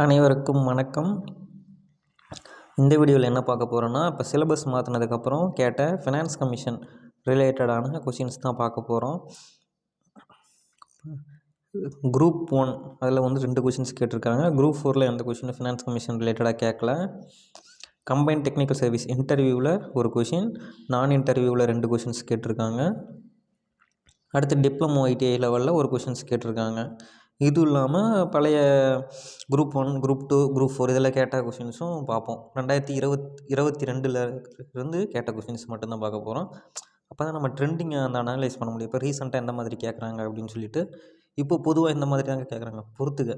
அனைவருக்கும் வணக்கம். இந்த வீடியோவில் என்ன பார்க்க போகிறோன்னா இப்போ சிலபஸ் மாற்றினதுக்கப்புறம் கேட்ட ஃபினான்ஸ் கமிஷன் ரிலேட்டடான கொஷின்ஸ் தான் பார்க்க போகிறோம் குரூப் ஒன் அதில் வந்து ரெண்டு கொஷின்ஸ் கேட்டிருக்காங்க. குரூப் ஃபோரில் எந்த கொஷினும் ஃபினான்ஸ் கமிஷன் ரிலேட்டடாக கேட்கல. கம்பைன் டெக்னிக்கல் சர்வீஸ் இன்டர்வியூவில் ஒரு கொஷின் நான் இன்டர்வியூவில் ரெண்டு கொஷின்ஸ் கேட்டிருக்காங்க. அடுத்து டிப்ளமோ ஐடிஐ லெவலில் ஒரு கொஷின்ஸ் கேட்டிருக்காங்க. இதுவும் இல்லாமல் பழைய group one group two group four இதில் கேட்ட கொஷின்ஸும் பார்ப்போம். ரெண்டாயிரத்தி இருபத் இருபத்தி ரெண்டில் இருந்து கேட்ட கொஷின்ஸ் மட்டும்தான் பார்க்க போகிறோம் அப்போ தான் நம்ம ட்ரெண்டிங்கை அந்த அனலைஸ் பண்ண முடியும். இப்போ ரீசெண்டாக எந்த மாதிரி கேட்குறாங்க அப்படின்னு சொல்லிட்டு இப்போ பொதுவாக இந்த மாதிரி தாங்க கேட்குறாங்க பொறுத்துக்க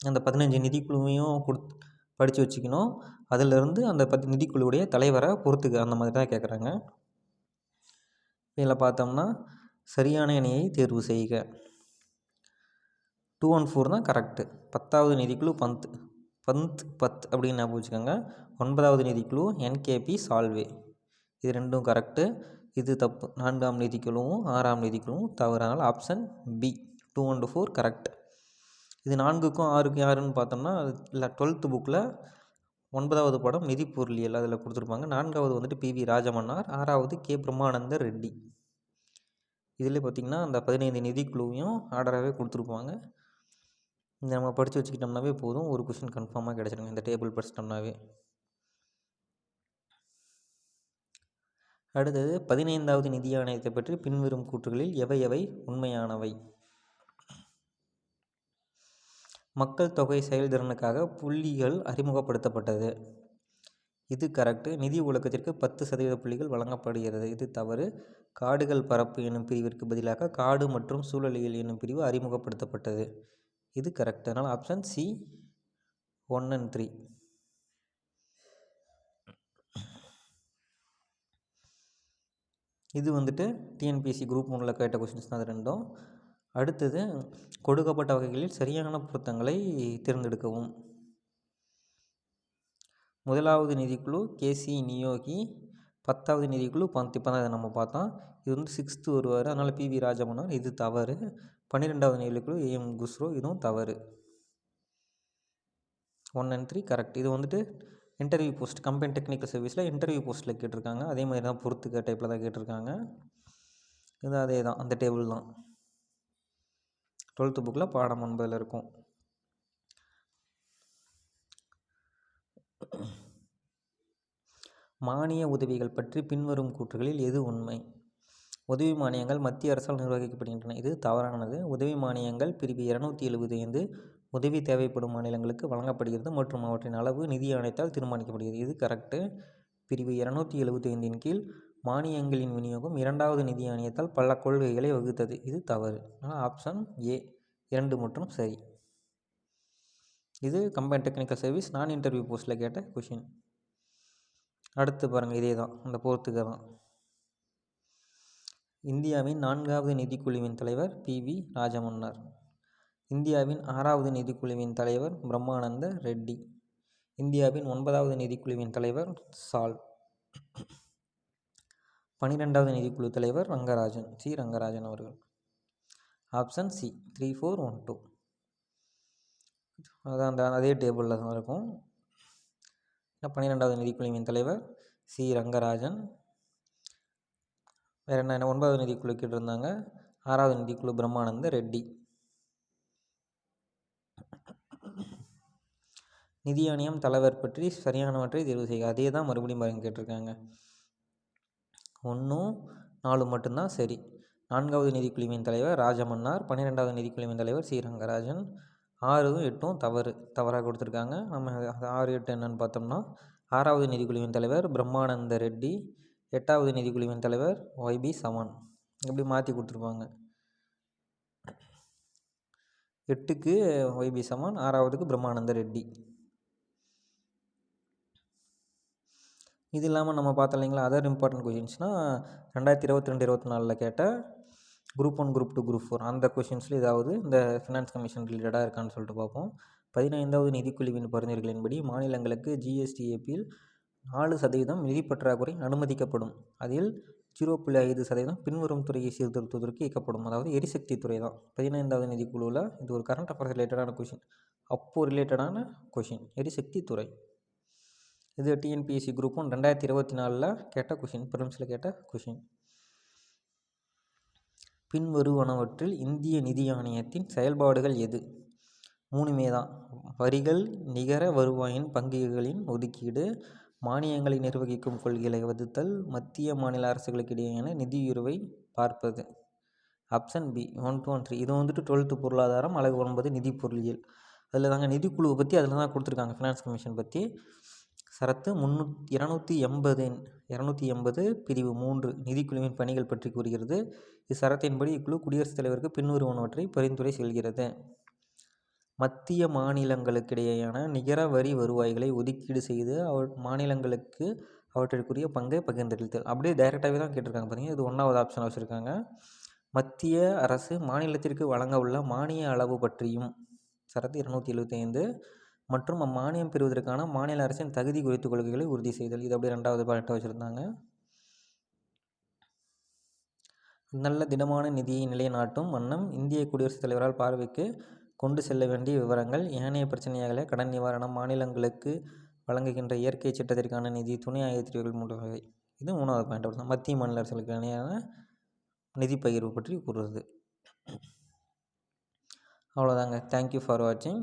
அந்த பதினஞ்சு நிதிக்குழுவையும் கொடுத்து படித்து வச்சுக்கணும். அதிலிருந்து அந்த பத்து நிதிக்குழுவுடைய தலைவரை பொறுத்துக்க அந்த மாதிரி தான் கேட்குறாங்க இதில் பார்த்தோம்னா சரியான இணையை தேர்வு செய்க. டூ ஒன் ஃபோர் தான் கரெக்டு பத்தாவது நிதிக்குழு பந்த் பந்த் பத் அப்படின்னு ஞாபகம் வச்சுக்கோங்க. ஒன்பதாவது நிதிக்குழு என்கேபி சால்வே இது ரெண்டும் கரெக்டு இது தப்பு. நான்காம் நிதிக்குழுவும் ஆறாம் நிதிக்குழுவும் தவறானால் option B two one two four correct இது நான்குக்கும் ஆறுக்கும் யாருன்னு பார்த்தோம்னா இல்லை டுவெல்த்து புக்கில் ஒன்பதாவது படம் நிதி பொருளியல் அதில் கொடுத்துருப்பாங்க. நான்காவது வந்துட்டு பி வி ராஜமன்னார் ஆறாவது கே பிரம்மானந்த ரெட்டி. இதில் பார்த்திங்கன்னா அந்த பதினைந்து நிதிக்குழுவையும் ஆர்டராகவே கொடுத்துருப்பாங்க. இந்த நம்ம படித்து வச்சுக்கிட்டோம்னாவே போதும். ஒரு கொஷின் கன்ஃபார்மாக கிடச்சிருங்க. இந்த டேபிள் படிச்சிட்டோம்னாவே. அடுத்தது பதினைந்தாவது நிதி ஆணையத்தை பற்றி பின்வரும் கூற்றுகளில் எவை எவை? உண்மையானவை. மக்கள் தொகை செயல்திறனுக்காக புள்ளிகள் அறிமுகப்படுத்தப்பட்டது. இது கரெக்டு நிதி ஒழுக்கத்திற்கு பத்து சதவீத புள்ளிகள் வழங்கப்படுகிறது. இது தவறு. காடுகள் பரப்பு என்னும் பிரிவிற்கு பதிலாக காடு மற்றும் சூழலியல் என்னும் பிரிவு அறிமுகப்படுத்தப்பட்டது. இது கரெக்ட் அதனால் option C one and three இது வந்துட்டு டிஎன்பிஎஸ்சி குரூப் ஒன்றில் கேட்ட கொஷின்ஸ் தான் அது ரெண்டும். அடுத்தது கொடுக்கப்பட்ட வகைகளில் சரியான பொருத்தங்களை தேர்ந்தெடுக்கவும். முதலாவது நிதிக்குழு கேசி நியோகி பத்தாவது நிதிக்குழு பந்த் இப்போ தான் இதை நம்ம பார்த்தோம். இது வந்து சிக்ஸ்த்து வருவார். அதனால் பிவி ராஜமன்னார் இது தவறு. பன்னிரெண்டாவது நிகழ்வுக்குழு ஏஎம் குஸ்ரோ இதுவும் தவறு. ஒன் அண்ட் த்ரீ கரெக்ட் இது வந்துட்டு இன்டர்வியூ போஸ்ட் கம்பெனி டெக்னிக்கல் சர்வீஸில் இன்டர்வியூ போஸ்ட்டில் கேட்டிருக்காங்க. அதே மாதிரி தான் பொறுத்துக்க டைப்பில் தான் கேட்டிருக்காங்க. இது அதே தான் அந்த டேபிள் தான். டுவெல்த்து புக்கில் பாடம் ஒன்பதில் இருக்கும். மானிய உதவிகள் பற்றி பின்வரும் கூற்றுகளில் எது உண்மை? உதவி மானியங்கள் மத்திய அரசால் நிர்வகிக்கப்படுகின்றன. இது தவறானது. உதவி மானியங்கள் பிரிவு இரநூத்தி எழுபது ஐந்து உதவி தேவைப்படும் மாநிலங்களுக்கு வழங்கப்படுகிறது மற்றும் அவற்றின் அளவு நிதி ஆணையத்தால் தீர்மானிக்கப்படுகிறது. இது கரெக்டு பிரிவு இரநூத்தி எழுபத்தி ஐந்தின் கீழ் மானியங்களின் விநியோகம் இரண்டாவது நிதி ஆணையத்தால் பல கொள்கைகளை வகுத்தது. இது தவறு. ஆனால் ஆப்ஷன் ஏ இரண்டு மற்றும் சரி. இது கம்பைன் டெக்னிக்கல் சர்வீஸ் நான் இன்டர்வியூ போஸ்ட்டில் கேட்ட கொஷின் அடுத்து பாருங்கள் இதே தான் அந்த போர்த்துக்கு தான் இந்தியாவின் நான்காவது நிதிக்குழுவின் தலைவர் பி. வி. ராஜமன்னார். இந்தியாவின் ஆறாவது நிதிக்குழுவின் தலைவர் பிரம்மானந்த ரெட்டி. இந்தியாவின் ஒன்பதாவது நிதிக்குழுவின் தலைவர் சால். பன்னிரெண்டாவது நிதிக்குழு தலைவர் ரங்கராஜன். சி. ரங்கராஜன் அவர்கள். Option C three four one two. அதான் அந்த அதே டேபிளில் தான் இருக்கும். பன்னிரெண்டாவது நிதிக்குழுவின் தலைவர் சி. ரங்கராஜன். வேறு என்ன ஒன்பதாவது நிதிக்குழு கேட்டிருந்தாங்க. ஆறாவது நிதிக்குழு பிரம்மானந்த ரெட்டி. நிதி ஆணையம் தலைவர் பற்றி சரியானவற்றை தேர்வு செய்ய அதே தான் மறுபடியும் பாருங்க கேட்டிருக்காங்க. ஒன்றும் நாலு மட்டும்தான் சரி. நான்காவது நிதிக்குழுவின் தலைவர் ராஜமன்னார் பன்னிரெண்டாவது நிதிக்குழுவின் தலைவர் சி ரங்கராஜன் ஆறும் எட்டும் தவறு தவறாக கொடுத்துருக்காங்க. நம்ம ஆறு எட்டு என்னன்னு பார்த்தோம்னா ஆறாவது நிதிக்குழுவின் தலைவர் பிரம்மானந்த ரெட்டி எட்டாவது நிதிக்குழுவின் தலைவர் ஒய்பி சமன். இப்படி மாற்றி கொடுத்துருப்பாங்க. எட்டுக்கு ஒய்பி சமன் ஆறாவதுக்கு பிரம்மானந்த ரெட்டி. இது இல்லாமல் நம்ம பார்த்தோம் இல்லைங்களா அதர் இம்பார்ட்டன்ட் கொஷின்ஸ்னால் ரெண்டாயிரத்தி இருபத்தி ரெண்டு இருபத்தி நாலில் கேட்ட group one group two group four அந்த கொஷின்ஸில் ஏதாவது இந்த ஃபினான்ஸ் கமிஷன் ரிலேட்டடாக இருக்கான்னு சொல்லிட்டு பார்ப்போம். பதினைந்தாவது நிதிக்குழுவின் பரிந்துரைகளின்படி மாநிலங்களுக்கு ஜிஎஸ்டி ஏபியில் நாலு சதவீதம் நிதி பற்றாக்குறை அனுமதிக்கப்படும். அதில் ஜீரோ புள்ளி ஐந்து சதவீதம் பின்வரும் துறையை சீர்திருத்துவதற்கு இயக்கப்படும். அதாவது எரிசக்தி துறை தான். பதினைந்தாவது நிதிக்குழுவில் இது ஒரு கரண்ட் அஃபேர்ஸ் ரிலேட்டடான கொஷின் அப்போது ரிலேட்டடான கொஷின் எரிசக்தி துறை. இது டிஎன்பிஎஸ்சி குரூப்பும் ரெண்டாயிரத்தி இருபத்தி நாலில் கேட்ட கொஷின் பிரிம்ஸில் கேட்ட கொஷின் பின்வருவனவற்றில் இந்திய நிதி ஆணையத்தின் செயல்பாடுகள் எது? மூணுமே தான். வரிகள் நிகர வருவாயின் பங்குகளின் ஒதுக்கீடு மானியங்களை நிர்வகிக்கும் கொள்கைகளை வகுத்தல் மத்திய மாநில அரசுகளுக்கு இடையேயான நிதியுறவை பார்ப்பது. Option B one two one three இது வந்துட்டு டுவெல்த்து பொருளாதாரம் அழகு ஒன்பது நிதி பொருளியல். அதில் தாங்க நிதிக்குழுவை பற்றி அதில் தான் கொடுத்துருக்காங்க ஃபினான்ஸ் கமிஷன் பற்றி சரத்து முன்னூ இரநூத்தி எண்பது இரநூத்தி எண்பது பிரிவு மூன்று நிதிக்குழுவின் பணிகள் பற்றி கூறுகிறது. இச்சரத்தின்படி இக்குழு குடியரசுத் தலைவருக்கு பின்வருவனவற்றை பரிந்துரை செல்கிறது. மத்திய மாநிலங்களுக்கிடையேயான நிகர வரி வருவாய்களை ஒதுக்கீடு செய்து அவ மாநிலங்களுக்கு அவற்றிற்குரிய பங்கை பகிர்ந்தளித்தல். அப்படியே டைரெக்டாகவே தான் கேட்டிருக்காங்க பார்த்தீங்கன்னா இது ஒன்றாவது ஆப்ஷன் வச்சுருக்காங்க. மத்திய அரசு மாநிலத்திற்கு வழங்க உள்ள மானிய அளவு பற்றியும் சரத்து இருநூற்றி எழுபத்தி ஐந்து மற்றும் அம்மானியம் பெறுவதற்கான மாநில அரசின் தகுதி குறித்து கொள்கைகளை உறுதி செய்தல். இது அப்படியே ரெண்டாவது பாட்டை வச்சுருந்தாங்க. நல்ல திடமான நிதியை நிலைநாட்டும் வண்ணம் இந்திய குடியரசுத் தலைவரால் பார்வைக்கு கொண்டு செல்ல வேண்டிய விவரங்கள் ஏனைய பிரச்சனைகளை கடன் நிவாரணம் மாநிலங்களுக்கு வழங்குகின்ற இயற்கை சட்டத்திற்கான நிதி துணை ஆயத்திரிகள் மூலவகை இது மூணாவது பாயிண்ட் மத்திய மாநில அரசுகளுக்கு இணையான நிதி பகிர்வு பற்றி கூறுறது. அவ்வளோதாங்க தேங்க்யூ ஃபார் வாட்சிங்